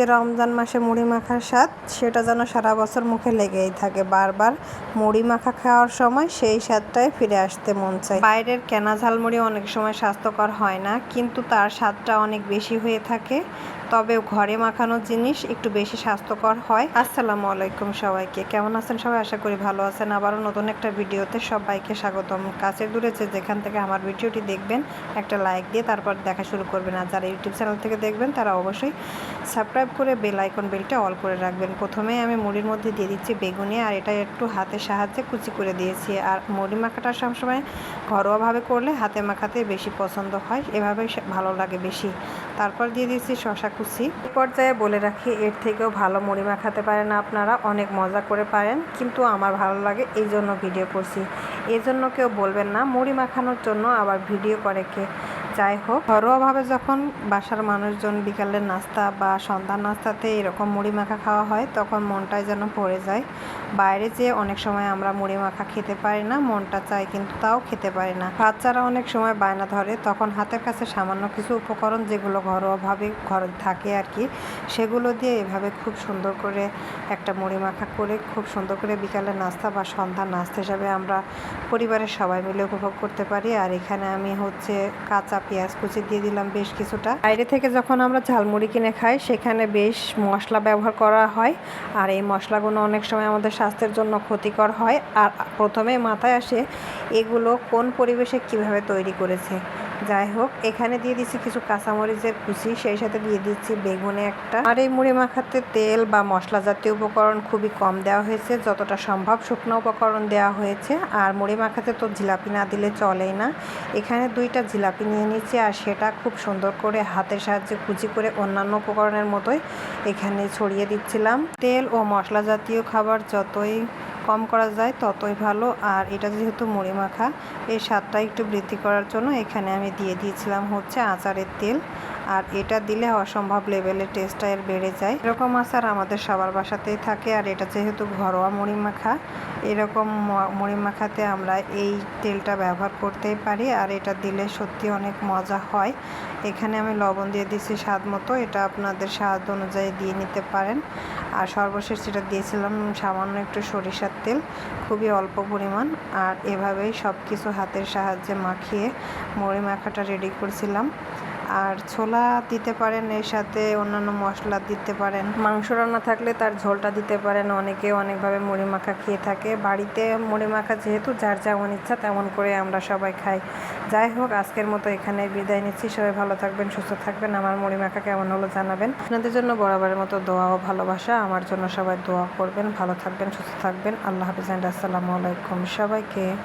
যে রমজান মাসে মুড়ি মাখার স্বাদ, সেটা যেন সারা বছর মুখে লেগেই থাকে। বারবার মুড়ি মাখা খাওয়ার সময় সেই স্বাদটাই ফিরে আসতে মন চায়। বাইরের কেনা ঝালমুড়ি অনেক সময় স্বাস্থ্যকর হয় না, কিন্তু তার স্বাদটা অনেক বেশি হয়ে থাকে। তবে ঘরে মাখানো জিনিস একটু বেশি স্বাস্থ্যকর হয়। আসসালামু আলাইকুম সবাইকে। কেমন আছেন সবাই? আশা করি ভালো আছেন। আবারও নতুন একটা ভিডিওতে সবাইকে স্বাগতম। কাছে দূরে যে যেখান থেকে আমার ভিডিওটি দেখবেন, একটা লাইক দিয়ে তারপর দেখা শুরু করবেন। আর যারা ইউটিউব চ্যানেল থেকে দেখবেন, তারা অবশ্যই সাবস্ক্রাইব করে বেল আইকন বেলটা অল করে রাখবেন। প্রথমে আমি মুড়ির মধ্যে দিয়ে দিচ্ছি বেগুনি, আর এটা একটু হাতের সাহায্যে কুচি করে দিয়েছি। আর মুড়ি মাখাটা সবসময় ঘরোয়াভাবে করলে হাতে মাখাতে বেশি পছন্দ হয়, এভাবেই সে- ভালো লাগে বেশি। তারপর দিয়ে দিয়েছি শশা কুচি। পর্যায়ে বলে রাখি, এর থেকেও ভালো মুড়ি মাখাতে পারেন আপনারা, অনেক মজা করে পারেন, কিন্তু আমার ভালো লাগে এই জন্য ভিডিও করছি। এই জন্য কেউ বলবেন না, মুড়ি মাখানোর জন্য আবার ভিডিও করে কে? যাই হোক, ঘরোয়াভাবে যখন বাসার মানুষজন বিকালের নাস্তা বা সন্ধ্যা নাস্তাতে এরকম মুড়ি মাখা খাওয়া হয়, তখন মনটাই যেন পড়ে যায়। বাইরে যেয়ে অনেক সময় আমরা মুড়ি মাখা খেতে পারি না, মনটা চাই কিন্তু তাও খেতে পারি না। বাচ্চারা অনেক সময় বায়না ধরে, তখন হাতের কাছে সামান্য কিছু উপকরণ যেগুলো ঘরোয়াভাবে ঘরে থাকে আর কি, সেগুলো দিয়ে এভাবে খুব সুন্দর করে একটা মুড়ি মাখা করে, খুব সুন্দর করে বিকালে নাস্তা বা সন্ধ্যা নাস্তা হিসাবে আমরা পরিবারের সবাই মিলে উপভোগ করতে পারি। আর এখানে আমি হচ্ছে কাঁচা পেঁয়াজ কুচি দিয়ে দিলাম বেশ কিছুটা। বাইরে থেকে যখন আমরা ঝালমুড়ি কিনে খাই, সেখানে বেশ মশলা ব্যবহার করা হয়। আর এই মশলাগুলো অনেক সময় আমাদের স্বাস্থ্যের জন্য ক্ষতিকর হয়। আর প্রথমে মাথায় আসে এগুলো কোন পরিবেশে কীভাবে তৈরি করেছে। যাই হোক, এখানে দিয়ে দিচ্ছি কিছু কাঁচামরিচের কুচি, সেই সাথে দিয়ে দিচ্ছি বেগুনে একটা। আর এই মুড়ি মাখাতে তেল বা মশলা জাতীয় উপকরণ খুবই কম দেওয়া হয়েছে, যতটা সম্ভব শুকনো উপকরণ দেওয়া হয়েছে। আর মুড়ি মাখাতে তো জিলাপি না দিলে চলেই না। এখানে দুইটা জিলাপি নিয়ে নিচ্ছি আর সেটা খুব সুন্দর করে হাতের সাহায্যে কুচি করে অন্যান্য উপকরণের মতোই এখানে ছড়িয়ে দিচ্ছিলাম। তেল ও মশলা জাতীয় খাবার যতই কম করা যায় ততই ভালো। আর এটা যেহেতু মুড়ি মাখা, এই স্বাদটা একটু বৃদ্ধি করার জন্য এখানে আমি দিয়ে দিয়েছিলাম হচ্ছে আচারের তেল। আর এটা দিলে অসম্ভব লেভেলের টেস্টটা এর বেড়ে যায়। এরকম আচার আমাদের সবার বাসাতেই থাকে আর এটা যেহেতু ঘরোয়া মুড়ি মাখা এরকম মুড়ি মাখাতে আমরা এই তেলটা ব্যবহার করতেই পারি আর এটা দিলে সত্যি অনেক মজা হয়। এখানে আমি লবণ দিয়ে দিয়েছি স্বাদ মতো, এটা আপনাদের স্বাদ অনুযায়ী দিয়ে নিতে পারেন। আর সর্বশেষ যেটা দিয়েছিলাম, সামান্য একটু সরিষার তেল, খুবই অল্প পরিমাণ। আর এভাবেই সব কিছু হাতের সাহায্যে মাখিয়ে মুড়ি মাখাটা রেডি করছিলাম। আর ছোলা দিতে পারেন, এর সাথে অন্যান্য মশলা দিতে পারেন। মাংস রান্না থাকলে তার ঝোলটা দিতে পারেন। অনেকে অনেকভাবে মুড়ি মাখা খেয়ে থাকে। বাড়িতে মুড়ি মাখা যেহেতু, যার যেমন ইচ্ছা তেমন করে আমরা সবাই খাই। যাই হোক, আজকের মতো এখানে বিদায় নিচ্ছি। সবাই ভালো থাকবেন, সুস্থ থাকবেন। আমার মুড়ি মাখা কেমন হলো জানাবেন। আপনাদের জন্য বরাবরের মতো দোয়া ও ভালোবাসা। আমার জন্য সবাই দোয়া করবেন। ভালো থাকবেন, সুস্থ থাকবেন। আল্লাহ হাফিজ। আসসালামু আলাইকুম সবাইকে।